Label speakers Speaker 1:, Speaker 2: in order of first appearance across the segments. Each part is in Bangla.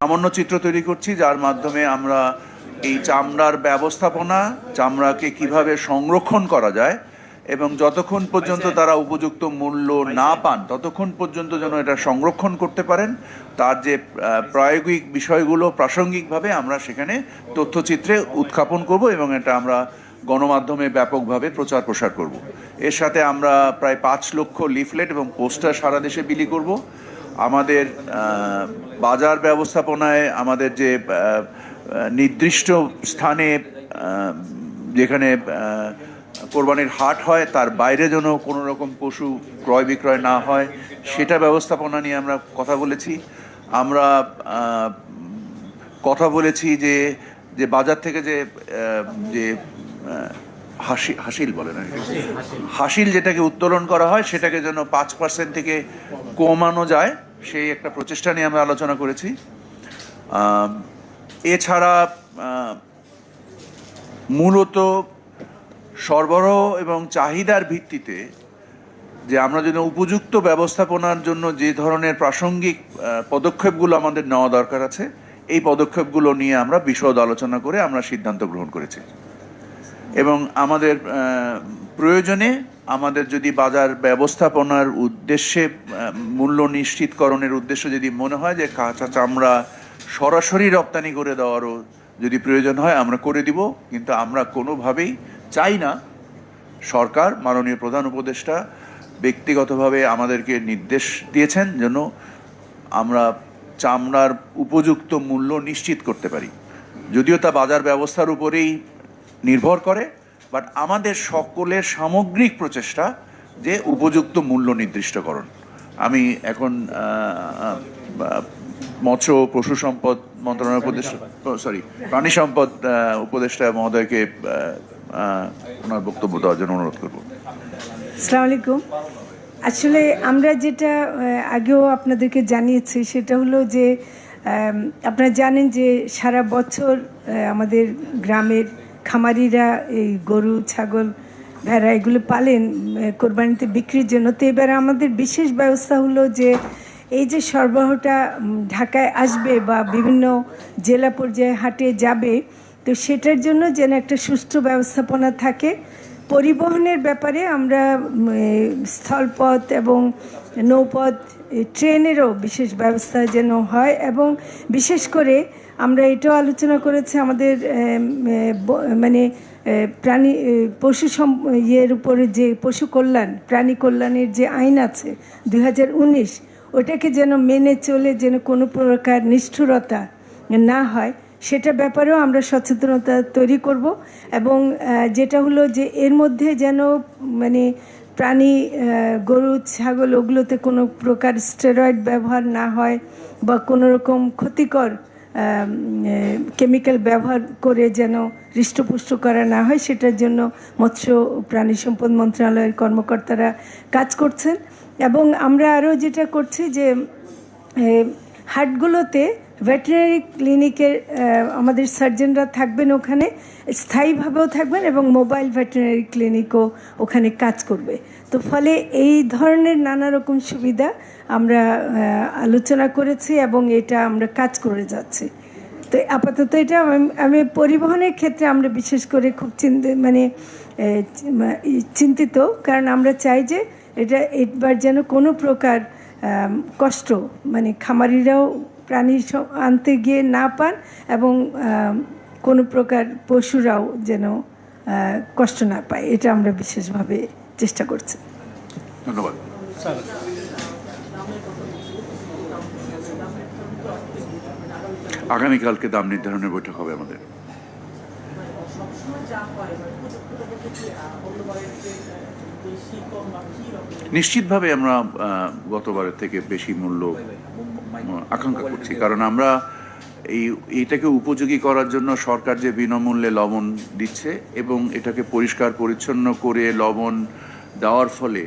Speaker 1: সামান্য চিত্র তৈরি করছি যার মাধ্যমে আমরা এই চামড়ার ব্যবস্থাপনা চামড়াকে কীভাবে সংরক্ষণ করা যায় এবং যতক্ষণ পর্যন্ত তারা উপযুক্ত মূল্য না পান ততক্ষণ পর্যন্ত যেন এটা সংরক্ষণ করতে পারেন। তার যে প্রায়োগিক বিষয়গুলো প্রাসঙ্গিকভাবে আমরা সেখানে তথ্যচিত্রে উত্থাপন করব এবং এটা আমরা গণমাধ্যমে ব্যাপকভাবে প্রচার প্রসার করব। এর সাথে আমরা প্রায় পাঁচ লক্ষ লিফলেট এবং পোস্টার সারা দেশে বিলি করব। আমাদের বাজার ব্যবস্থাপনায় আমাদের যে নির্দিষ্ট স্থানে যেখানে কোরবানির হাট হয় তার বাইরে যেন কোনো রকম পশু ক্রয় বিক্রয় না হয় সেটা ব্যবস্থাপনা নিয়ে আমরা কথা বলেছি। আমরা কথা বলেছি যে যে বাজার থেকে যে যে হাসি হাসিল বলে না হাসিল যেটাকে উত্তোলন করা হয় সেটাকে যেন পাঁচ পার্সেন্ট থেকে কমানো যায়। সেই একটা প্রচেষ্টা নিয়ে আমরা আলোচনা করেছি। এছাড়া মূলত সরবরাহ এবং চাহিদার ভিত্তিতে যে আমরা যদি উপযুক্ত ব্যবস্থাপনার জন্য যে ধরনের প্রাসঙ্গিক পদক্ষেপগুলো আমাদের নেওয়া দরকার আছে, এই পদক্ষেপগুলো নিয়ে আমরা বিশদ আলোচনা করে আমরা সিদ্ধান্ত গ্রহণ করেছি। এবং আমাদের প্রয়োজনে আমাদের যদি বাজার ব্যবস্থাপনার উদ্দেশ্যে মূল্য নিশ্চিতকরণের উদ্দেশ্যে যদি মনে হয় যে, কাঁচা চামড়া সরাসরি রপ্তানি করে দেওয়ারও যদি প্রয়োজন হয়, আমরা করে দিব। কিন্তু আমরা কোনোভাবেই চাই না। সরকার, মাননীয় প্রধান উপদেষ্টা ব্যক্তিগতভাবে আমাদেরকে নির্দেশ দিয়েছেন যেন আমরা চামড়ার উপযুক্ত মূল্য নিশ্চিত করতে পারি। যদিও তা বাজার ব্যবস্থার উপরেই নির্ভর করে বাট আমাদের সকলের সামগ্রিক প্রচেষ্টা যে উপযুক্ত মূল্য নির্দিষ্টকরণ আমি এখন মৎস্য পশু সম্পদ মন্ত্রণালয় উপদেষ্টা সরি প্রাণী সম্পদ উপদেষ্টা মহোদয়কে ওনার বক্তব্য দেওয়ার জন্য অনুরোধ করব।
Speaker 2: আসসালামু আলাইকুম। আসলে আমরা যেটা আগেও আপনাদেরকে জানিয়েছি, সেটা হলো যে আপনারা জানেন যে সারা বছর আমাদের গ্রামের খামারিরা এই গরু, ছাগল, ভেড়া এগুলো পালেন কোরবানিতে বিক্রির জন্য। তো এবার আমাদের বিশেষ ব্যবস্থা হলো যে, এই যে সরবরাহটা ঢাকায় আসবে বা বিভিন্ন জেলা পর্যায়ে হাটে যাবে, তো সেটার জন্য যেন একটা সুষ্ঠু ব্যবস্থাপনা থাকে। পরিবহনের ব্যাপারে আমরা স্থলপথ এবং নৌপথ এ, ট্রেনেরও বিশেষ ব্যবস্থা যেন হয় এবং বিশেষ করে আমরা এটাও আলোচনা করেছি আমাদের মানে প্রাণী পশু সম ইয়ের উপরে যে পশু কল্যাণ প্রাণী কল্যাণের যে আইন আছে দু হাজার উনিশ ওটাকে যেন মেনে চলে যেন কোনো প্রকার নিষ্ঠুরতা না হয় সেটা ব্যাপারেও আমরা সচেতনতা তৈরি করব এবং যেটা হলো যে এর মধ্যে যেন মানে প্রাণী গরু, ছাগল, ওগুলোতে কোনো প্রকার স্টেরয়েড ব্যবহার না হয় বা কোনো রকম ক্ষতিকর কেমিক্যাল ব্যবহার করে যেন হৃষ্টপুষ্ট করা না হয়, সেটার জন্য মৎস্য প্রাণী সম্পদ মন্ত্রণালয়ের কর্মকর্তারা কাজ করছেন। এবং আমরা আরও যেটা করছি যে হাটগুলোতে ভেটেরিনারি ক্লিনিকের আমাদের সার্জনরা থাকবেন ওখানে, স্থায়ীভাবেও থাকবেন এবং মোবাইল ভেটেরিনারি ক্লিনিকও ওখানে কাজ করবে। তো ফলে এই ধরনের নানা রকম সুবিধা আমরা আলোচনা করেছি এবং এটা আমরা কাজ করে যাচ্ছি। তো আপাতত এটা আমি- পরিবহনের ক্ষেত্রে আমরা বিশেষ করে খুব চিন্তা মানে চিন্তিত, কারণ আমরা চাই যে এটা এবার যেন কোনো প্রকার কষ্ট মানে খামারিরাও প্রাণী আনতে গিয়ে না পান এবং কোনো প্রকার পশুরাও যেন কষ্ট না পায়। এটা আমরা বিশেষভাবে চেষ্টা করছি।
Speaker 1: ধন্যবাদ। আগামীকালকে দাম নির্ধারণের বৈঠক হবে আমাদের। নিশ্চিতভাবে আমরা গতবারের থেকে বেশি মূল্য আকাঙ্ক্ষা করছি। কারণ আমরা এই এইটাকে উপযোগী করার জন্য সরকার যে বিনামূল্যে লবণ দিচ্ছে এবং এটাকে পরিষ্কার পরিচ্ছন্ন করে লবণ দেওয়ার ফলে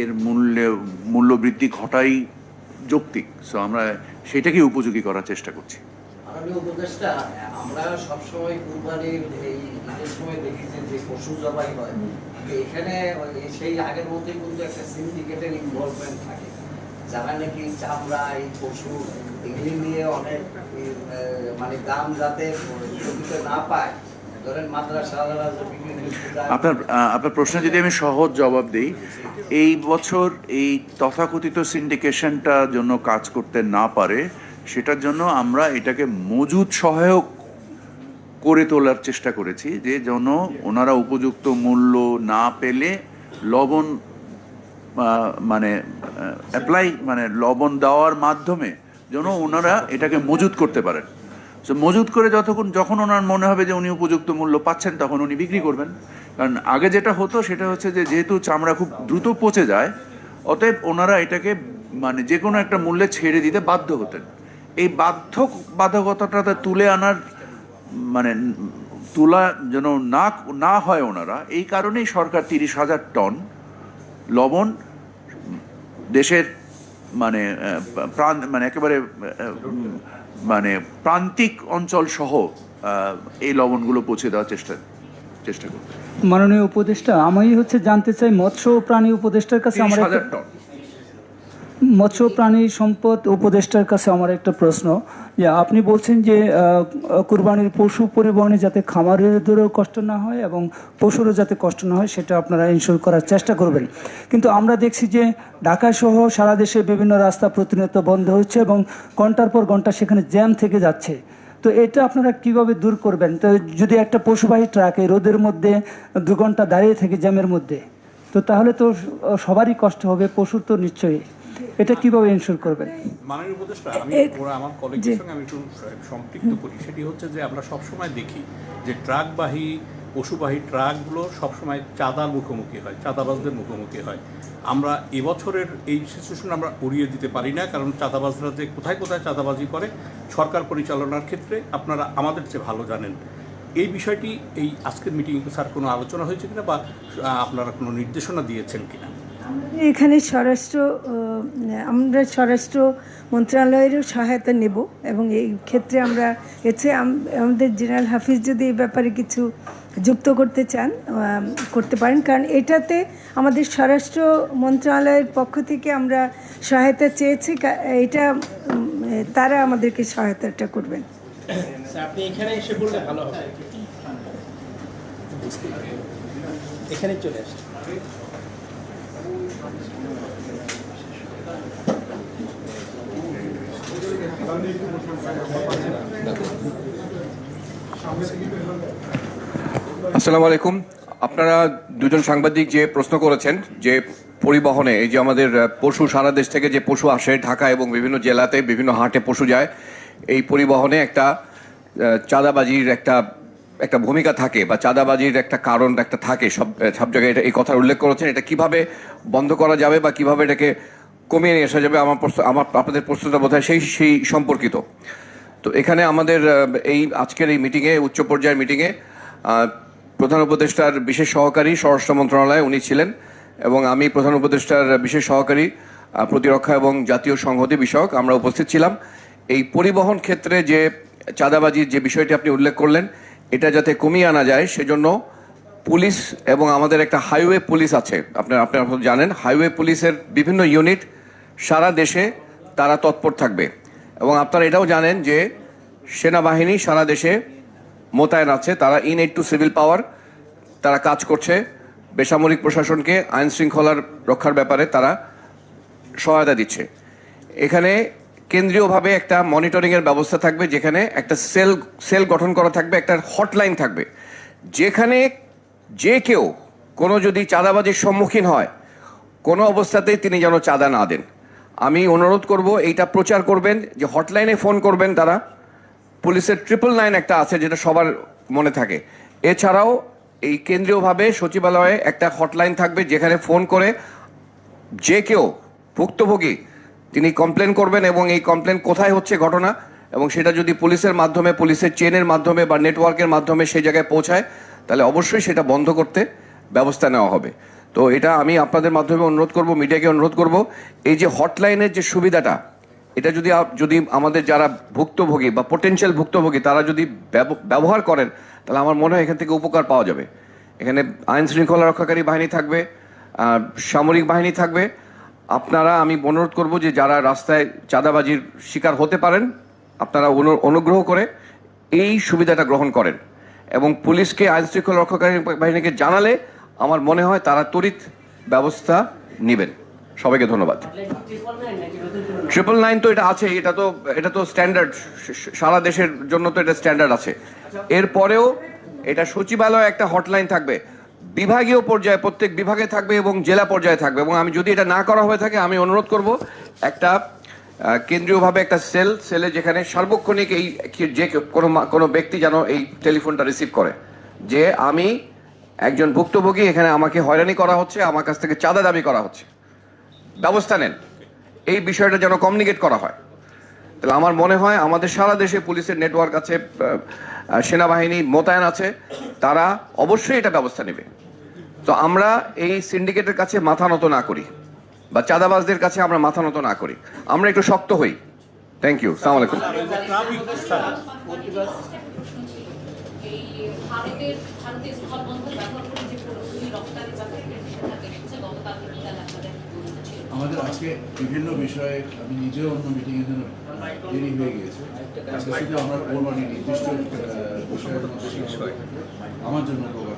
Speaker 1: এর মূল্যে মূল্য বৃদ্ধি ঘটাই যৌক্তিক। সো আমরা সেটাকে উপযোগী করার চেষ্টা করছি।
Speaker 3: মাননীয় উপদেষ্টা আমরা সবসময় কুরবানির এই ঈদের সময় দেখি যে যে পশু জবাই হয় এখানে সেই আগের মধ্যে কিন্তু একটা সিন্ডিকেটের ইনভলভমেন্ট থাকে। যারা নাকি চামড়া, এই পশু, এগুলি নিয়ে অনেক মানে দাম যাতে না পায়
Speaker 1: আপনার আপনার প্রশ্নে যদি আমি সহজ জবাব দিই, এই বছর এই তথাকথিত সিন্ডিকেশনটা জন্য কাজ করতে না পারে, সেটার জন্য আমরা এটাকে মজুদ সহায়ক করে তোলার চেষ্টা করেছি, যে যেন ওনারা উপযুক্ত মূল্য না পেলে লবণ মানে অ্যাপ্লাই মানে লবণ দেওয়ার মাধ্যমে যেন ওনারা এটাকে মজুত করতে পারেন। তো মজুত করে যতক্ষণ, যখন ওনার মনে হবে যে উনি উপযুক্ত মূল্য পাচ্ছেন, তখন উনি বিক্রি করবেন। কারণ আগে যেটা হতো, সেটা হচ্ছে যে যেহেতু চামড়া খুব দ্রুত পচে যায়, অতএব ওনারা এটাকে মানে যে কোনো একটা মূল্যে ছেড়ে দিতে বাধ্য হতেন। এই বাধ্য বাধ্যকতাটা তুলে আনার মানে তোলা যেন না না হয় ওনারা, এই কারণেই সরকার তিরিশ হাজার টন লবণ দেশের মানে প্রাণ মানে একেবারে মানে প্রান্তিক অঞ্চল সহ এই লবণগুলো পৌঁছে দেওয়ার চেষ্টা চেষ্টা করবে
Speaker 4: মাননীয় উপদেষ্টা আমি হচ্ছে জানতে চাই মৎস্য প্রাণী উপদেষ্টার কাছে আমার একটা মৎস্য প্রাণী সম্পদ উপদেষ্টার কাছে আমার একটা প্রশ্ন। যে আপনি বলছেন যে কুরবানির পশু পরিবহনে যাতে খামারেদেরও কষ্ট না হয় এবং পশুরও যাতে কষ্ট না হয়, সেটা আপনারা ইনশোর করার চেষ্টা করবেন। কিন্তু আমরা দেখছি যে ঢাকা সহ সারা দেশে বিভিন্ন রাস্তা প্রতিনিয়ত বন্ধ হচ্ছে এবং ঘণ্টার পর ঘণ্টা সেখানে জ্যাম থেকে যাচ্ছে। তো এটা আপনারা কীভাবে দূর করবেন? তো যদি একটা পশুবাহী ট্রাক রোদের মধ্যে দু ঘণ্টা দাঁড়িয়ে থাকে জ্যামের মধ্যে, তো তাহলে তো সবারই কষ্ট হবে, পশুর তো নিশ্চয়ই। এটা কীভাবে ইনশোর করবেন?
Speaker 5: মাননীয় উপদেষ্টা আমি ওরা আমার। কলেজের সঙ্গে আমি একটু সম্পৃক্ত করি। সেটি হচ্ছে যে আমরা সবসময় দেখি যে ট্রাকবাহী পশুবাহী ট্রাকগুলো সবসময় চাঁদার মুখোমুখি হয় চাঁদাবাজদের মুখোমুখি হয়। আমরা এবছরের এই সিচুয়েশন আমরা উড়িয়ে দিতে পারি না কারণ চাঁদাবাজরা যে কোথায় কোথায় চাঁদাবাজি করে সরকার পরিচালনার ক্ষেত্রে আপনারা আমাদের চেয়ে ভালো জানেন। এই বিষয়টি এই আজকের মিটিংয়ে স্যার কোনো আলোচনা হয়েছে কিনা বা আপনারা কোনো নির্দেশনা দিয়েছেন কিনা?
Speaker 2: এখানে স্বরাষ্ট্র আমরা স্বরাষ্ট্র মন্ত্রণালয়েরও সহায়তা নেব এবং এই ক্ষেত্রে আমরা আম- আমাদের জেনারেল হাফিজ যদি এই ব্যাপারে কিছু যুক্ত করতে চান করতে পারেন। কারণ এটাতে আমাদের স্বরাষ্ট্র মন্ত্রণালয়ের পক্ষ থেকে আমরা সহায়তা চেয়েছি এটা তারা আমাদেরকে সহায়তাটা করবেন।
Speaker 6: এখানে এসে এখানে চলে আসেন
Speaker 7: আসসালামু আলাইকুম আপনারা দুজন সাংবাদিক যে প্রশ্ন করেছেন, যে পরিবহনে এই যে আমাদের পশু, সারা দেশ থেকে যে পশু আসে ঢাকা এবং বিভিন্ন জেলাতে, বিভিন্ন হাটে পশু যায়, এই পরিবহনে একটা চাঁদাবাজির একটা একটা ভূমিকা থাকে বা চাঁদাবাজির একটা কারণ একটা থাকে। সব সব জায়গায় এটা এই কথা উল্লেখ করেছেন। এটা কীভাবে বন্ধ করা যাবে বা কীভাবে এটাকে কমিয়ে নিয়ে আসা যাবে আমার আমার আপনাদের প্রশ্নটা বোধ সেই সেই সম্পর্কিত। তো এখানে আমাদের এই আজকের এই মিটিংয়ে উচ্চ পর্যায়ের মিটিংয়ে প্রধান উপদেষ্টার বিশেষ সহকারী স্বরাষ্ট্র মন্ত্রণালয়ে উনি ছিলেন এবং আমি প্রধান উপদেষ্টার বিশেষ সহকারী প্রতিরক্ষা এবং জাতীয় সংহতি বিষয়ক আমরা উপস্থিত ছিলাম। এই পরিবহন ক্ষেত্রে যে চাঁদাবাজির যে বিষয়টি আপনি উল্লেখ করলেন, এটা যাতে কমিয়ে আনা যায়, সেজন্য পুলিশ এবং আমাদের একটা হাইওয়ে পুলিশ আছে। আপনার, আপনারা জানেন, হাইওয়ে পুলিশের বিভিন্ন ইউনিট সারা দেশে তারা তৎপর থাকবে। এবং আপনারা এটাও জানেন যে সেনাবাহিনী সারা দেশে মোতায়েন আছে, তারা in aid to civil power তারা কাজ করছে। বেসামরিক প্রশাসনকে আইন শৃঙ্খলার রক্ষার ব্যাপারে তারা সহায়তা দিচ্ছে। এখানে কেন্দ্রীয়ভাবে একটা মনিটরিংয়ের ব্যবস্থা থাকবে, যেখানে একটা সেল সেল গঠন করা থাকবে, একটা হটলাইন থাকবে। যেখানে যে কেউ কোনো যদি চাঁদাবাজির সম্মুখীন হয়, কোনো অবস্থাতেই তিনি যেন চাঁদা না দেন। আমি অনুরোধ করব, এইটা প্রচার করবেন, যে হটলাইনে ফোন করবেন তারা। পুলিশের ট্রিপল নাইন একটা আছে যেটা সবার মনে থাকে। এছাড়াও এই কেন্দ্রীয়ভাবে সচিবালয়ে একটা হটলাইন থাকবে যেখানে ফোন করে যে কেউ ভুক্তভোগী, তিনি কমপ্লেন করবেন এবং এই কমপ্লেন কোথায় হচ্ছে ঘটনা এবং সেটা যদি পুলিশের মাধ্যমে, পুলিশের চেনের মাধ্যমে বা নেটওয়ার্কের মাধ্যমে সেই জায়গায় পৌঁছায়, তাহলে অবশ্যই সেটা বন্ধ করতে ব্যবস্থা নেওয়া হবে। তো এটা আমি আপনাদের মাধ্যমে অনুরোধ করব, মিডিয়াকে অনুরোধ করব, এই যে হটলাইনের যে সুবিধাটা, এটা যদি যদি আমাদের যারা ভুক্তভোগী বা পোটেনশিয়াল ভুক্তভোগী, তারা যদি ব্যবহার করেন, তাহলে আমার মনে হয় এখান থেকে উপকার পাওয়া যাবে। এখানে আইন শৃঙ্খলা রক্ষাকারী বাহিনী থাকবে সামরিক বাহিনী থাকবে। আপনারা, আমি অনুরোধ করব যে যারা রাস্তায় চাঁদাবাজির শিকার হতে পারেন, আপনারা অনুগ্রহ করে এই সুবিধাটা গ্রহণ করেন। এবং পুলিশকে আইন শৃঙ্খলা রক্ষাকারী বাহিনীকে জানালে আমার মনে হয় তারা তড়িৎ ব্যবস্থা নেবেন। সবাইকে ধন্যবাদ। ট্রিপল নাইন তো এটা আছে, এটা তো এটা তো স্ট্যান্ডার্ড সারা দেশের জন্য তো এটা স্ট্যান্ডার্ড আছে। এরপরেও এটা সচিবালয়ে একটা হটলাইন থাকবে। বিভাগীয় পর্যায়ে, প্রত্যেক বিভাগে থাকবে এবং জেলা পর্যায়ে থাকবে। এবং আমি যদি এটা না করা হয়ে থাকে, আমি অনুরোধ করব একটা কেন্দ্রীয়ভাবে একটা সেল, সেলে যেখানে সার্বক্ষণিক এই যে কোনো কোনো ব্যক্তি যেন এই টেলিফোনটা রিসিভ করে। যে আমি একজন ভুক্তভোগী এখানে আমাকে হয়রানি করা হচ্ছে আমার কাছ থেকে চাঁদা দাবি করা হচ্ছে ব্যবস্থা নেন এই বিষয়টা যেন কমিউনিকেট করা হয় তাহলে আমার মনে হয় আমাদের সারা দেশে পুলিশের নেটওয়ার্ক আছে সেনাবাহিনী মোতায়েন আছে তারা অবশ্যই এটা ব্যবস্থা নেবে তো আমরা এই সিন্ডিকেটের কাছে মাথা নত না করি বা চাঁদাবাজদের কাছে আমরা মাথা নত না করি আমরা একটু শক্ত হই থ্যাংক ইউ সালাম আলাইকুম
Speaker 8: এই ভারতের ভারতের স্থলবন্দর ব্যবহার করে যে পুরোপুরি রপ্তানি বা সেটা এসেছে গতকাল
Speaker 1: আমাদের আজকে বিভিন্ন বিষয়ে আমি নিজেও অন্য মিটিং এর জন্য দেরি হয়ে গিয়েছে। আজকে শুধু আমরা কোরবানি নির্দিষ্ট বিষয়ের মধ্যে শেষ হয় আমার জন্য হয়।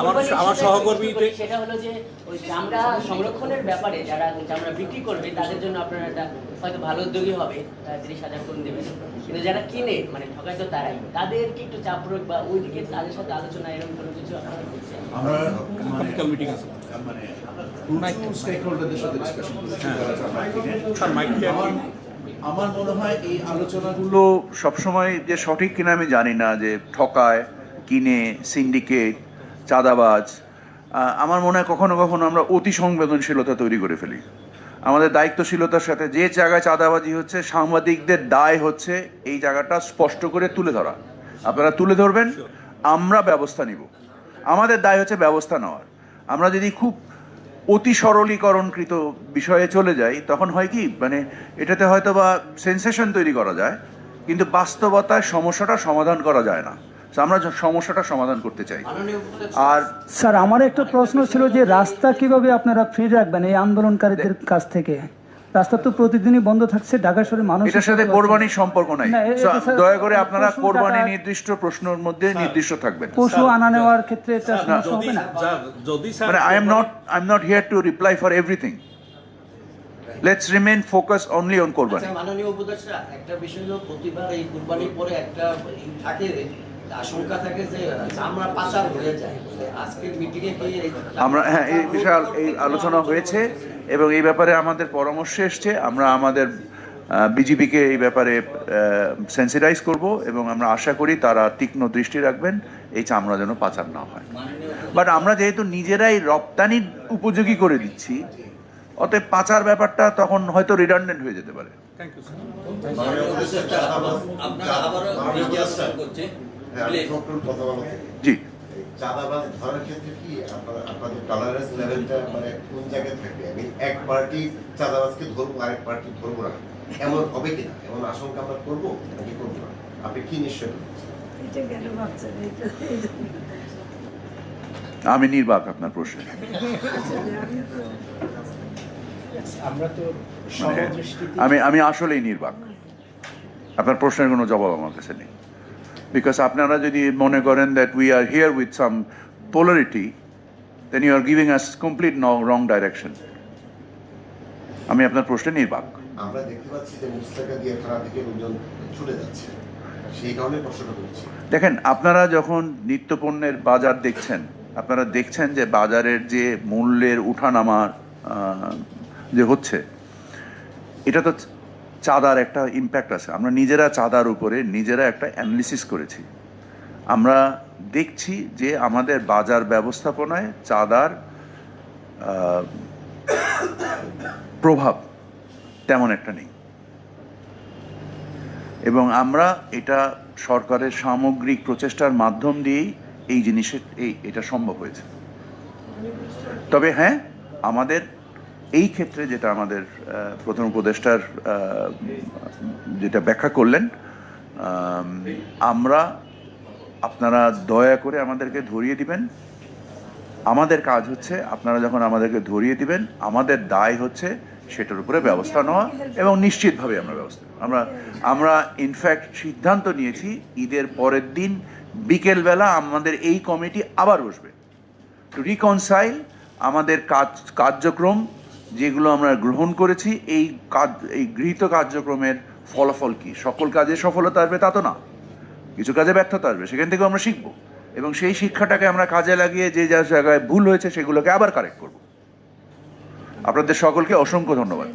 Speaker 5: আমার আমার সহকর্মীদের
Speaker 9: সেটা হলো যে ওই চামড়া সংরক্ষণের ব্যাপারে যারা চামড়া বিক্রি করবে তাদের জন্য আপনারা একটা হয়তো ভালো উদ্যোগী হবে তিরিশ হাজার দেবেন। কিন্তু যারা কিনে মানে ঠকায় তো তারাই। তাদেরকে একটু চাপ প্রয়োগ বা ওইদিকে তাদের সাথে আলোচনা এরকম কোনো কিছু আপনারা করছেন?
Speaker 1: আমরা মানে
Speaker 5: আছে।
Speaker 1: মানে স্টেক হোল্ডারদের সাথে ডিসকাশন করেছি আমার আমার মনে হয় এই আলোচনাগুলো সবসময় যে সঠিক কিনা আমি জানি না যে ঠকায় কিনে সিন্ডিকেট চাঁদাবাজ আমার মনে হয় কখনো কখনো আমরা অতি সংবেদনশীলতা তৈরি করে ফেলি। আমাদের দায়িত্বশীলতার সাথে যে জায়গায় চাঁদাবাজি হচ্ছে সাংবাদিকদের দায় হচ্ছে এই জায়গাটা স্পষ্ট করে তুলে ধরা। আপনারা তুলে ধরবেন আমরা ব্যবস্থা নিব। আমাদের দায় হচ্ছে ব্যবস্থা নেওয়ার। আমরা যদি খুব অতি সরলীকরণকৃত বিষয়ে চলে যাই তখন হয় কি মানে এটাতে হয়তো বা সেন্সেশন তৈরি করা যায় কিন্তু বাস্তবতায় সমস্যাটা সমাধান করা যায় না। আমরা সমস্যাটা সমাধান করতে চাই। আর
Speaker 4: স্যার আমার একটা প্রশ্ন ছিল যে রাস্তা কীভাবে আপনারা ফ্রি রাখবেন এই আন্দোলনকারীদের কাছ থেকে? রাস্তা তো প্রতিদিনই বন্ধ থাকছে ঢাকা শহরে মানুষ
Speaker 1: এটার সাথে কোরবানির সম্পর্ক নাই। দয়া করে আপনারা কোরবানি নির্দিষ্ট প্রশ্নের মধ্যে নির্দিষ্ট থাকবেন।
Speaker 4: পশু আনা নেওয়ার ক্ষেত্রে এটা সমস্যা হবে না?
Speaker 5: যদি sir
Speaker 1: I am not I am not here to reply for everything let's remain focus only on Qurbani.
Speaker 3: মাননীয় উপদেষ্টা একটা বিষয় হলো প্রতিবার এই কুরবানির পরে একটা থাকে আশঙ্কা থাকে যে চামড়া পাচার হয়ে যায় আজকের মিটিংয়ে
Speaker 1: আমরা হ্যাঁ এই বিশাল এই আলোচনা হয়েছে এবং এই ব্যাপারে আমাদের পরামর্শ এসছে। আমরা আমাদের বিজেপিকে এই ব্যাপারে সেন্সিটাইজ করব এবং আমরা আশা করি তারা তীক্ষ্ণ দৃষ্টি রাখবেন এই চামড়া যেন পাচার না হয়। বাট আমরা যেহেতু নিজেরাই রপ্তানির উপযোগী করে দিচ্ছি অতএব পাচার ব্যাপারটা তখন হয়তো রিডান্ডেন্ট হয়ে যেতে পারে।
Speaker 5: থ্যাংক ইউ স্যার
Speaker 10: হ্যাঁ,
Speaker 1: জি।
Speaker 10: চাঁদাবাজ ধরার ক্ষেত্রে কি আপনারা আপনাদের টলারেন্স লেভেলটা মানে কোন জায়গায় থাকবে আমি এক পার্টি চাঁদাবাজকে ধরবো আরেক পার্টি ধরবো না। এমন হবে কিনা? এমন আশঙ্কা আমরা করব নাকি করব না? আপনি কি নিশ্চয়
Speaker 1: আমি নির্বাক আপনার প্রশ্নে। মানে আমি আমি আসলেই নির্বাক। আপনার প্রশ্নের কোনো জবাব আমার কাছে নেই। বিকজ আপনারা যদি মনে করেন that we are here with some polarity then you are giving us complete wrong direction আমি আপনার প্রশ্নে নির্বাক।
Speaker 10: আমরা দেখতে পাচ্ছি যে মুস্তাকা দিয়ে খারাপ দিকে লোকজন ছুটে যাচ্ছে। সেই কারণে প্রশ্নটা করছি।
Speaker 1: দেখেন আপনারা যখন নিত্যপণ্যের বাজার দেখছেন আপনারা দেখছেন যে বাজারের যে মূল্যের উঠানামা যে হচ্ছে এটা তো চাঁদার একটা ইম্প্যাক্ট আছে। আমরা নিজেরা চাঁদার উপরে নিজেরা একটা অ্যানালিসিস করেছি। আমরা দেখছি যে আমাদের বাজার ব্যবস্থাপনায় চাঁদার প্রভাব তেমন একটা নেই। এবং আমরা এটা সরকারের সামগ্রিক প্রচেষ্টার মাধ্যম দিয়েই এই জিনিসের এই, এটা সম্ভব হয়েছে। তবে হ্যাঁ আমাদের এই ক্ষেত্রে যেটা আমাদের প্রথম উপদেষ্টার যেটা ব্যাখ্যা করলেন আমরা আপনারা দয়া করে আমাদেরকে ধরিয়ে দিবেন। আমাদের কাজ হচ্ছে আপনারা যখন আমাদেরকে ধরিয়ে দিবেন, আমাদের দায় হচ্ছে সেটার উপরে ব্যবস্থা নেওয়া এবং নিশ্চিতভাবে আমরা ব্যবস্থা আমরা আমরা ইনফ্যাক্ট সিদ্ধান্ত নিয়েছি, ঈদের পরের দিন বিকেলবেলা আমাদের এই কমিটি আবার বসবে। টু রিকনসাইল আমাদের কাজ, কার্যক্রম যেগুলো আমরা গ্রহণ করেছি, এই কাজ, এই গৃহীত কার্যক্রমের ফলাফল কি? সকল কাজে সফলতা আসবে তা তো না। কিছু কাজে ব্যর্থতা আসবে, সেখান থেকেও আমরা শিখব। এবং সেই শিক্ষাটাকে আমরা কাজে লাগিয়ে যে যা জায়গায় ভুল হয়েছে সেগুলোকে আবার কারেক্ট করব। আপনাদের সকলকে অসংখ্য ধন্যবাদ।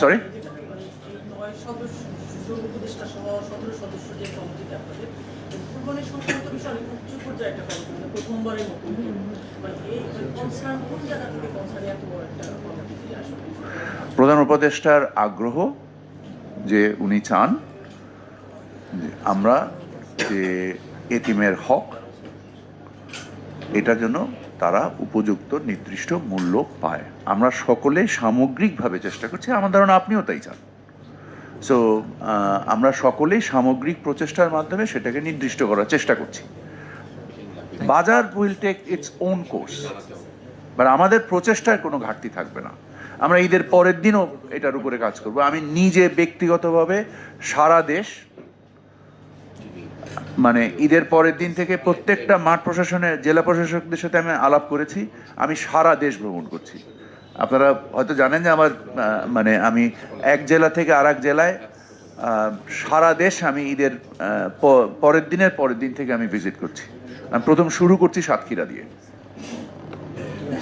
Speaker 1: সরি প্রধান উপদেষ্টার আগ্রহ যে উনি চান আমরা যে এতিমের হক এটার জন্য তারা উপযুক্ত, নির্দিষ্ট মূল্য পায়। আমরা সকলে সামগ্রিকভাবে চেষ্টা করছি, আমার ধারণা আপনিও তাই চান। সো আমরা সকলেই সামগ্রিক প্রচেষ্টার মাধ্যমে সেটাকে নির্দিষ্ট করার চেষ্টা করছি। Bazaar will take its own course but আমাদের প্রচেষ্টার কোনো ঘাটতি থাকবে না। আমরা ঈদের পরের দিনও এটার উপরে কাজ করব। আমি নিজে ব্যক্তিগতভাবে সারা দেশ মানে ঈদের পরের দিন থেকে প্রত্যেকটা মাঠ প্রশাসনের, জেলা প্রশাসকদের সাথে আমি আলাপ করেছি। আমি সারা দেশ ভ্রমণ করছি। আপনারা হয়তো জানেন যে আমার মানে আমি এক জেলা থেকে আর জেলায় সারা দেশ আমি ঈদের পরের দিনের পরের দিন থেকে আমি ভিজিট করছি। আমি প্রথম শুরু করছি সাতক্ষীরা দিয়ে।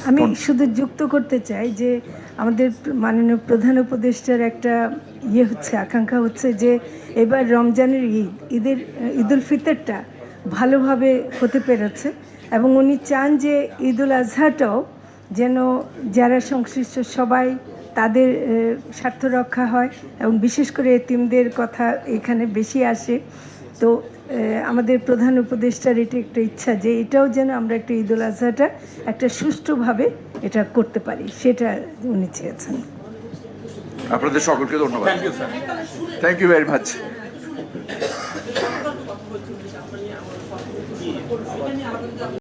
Speaker 2: আমি শুধু যুক্ত করতে চাই যে আমাদের মাননীয় প্রধান উপদেষ্টার একটা ইয়ে হচ্ছে আকাঙ্ক্ষা হচ্ছে যে এবার রমজানের ঈদ ঈদের ঈদ উল ফিতরটা ভালোভাবে হতে পেরেছে এবং উনি চান যে ঈদ উল আজহাটাও যেন যারা সংশ্লিষ্ট সবাই তাদের স্বার্থ রক্ষা হয় এবং বিশেষ করে এতিমদের কথা এখানে বেশি আসে। তো আমাদের প্রধান উপদেষ্টার এটা একটা ইচ্ছা যে এটাও যেন আমরা একটা ঈদ উল আজহাটা একটা সুষ্ঠুভাবে এটা করতে পারি। সেটা উনি চেয়েছেন।
Speaker 1: আপনাদের সকলকে ধন্যবাদ। Thank you very much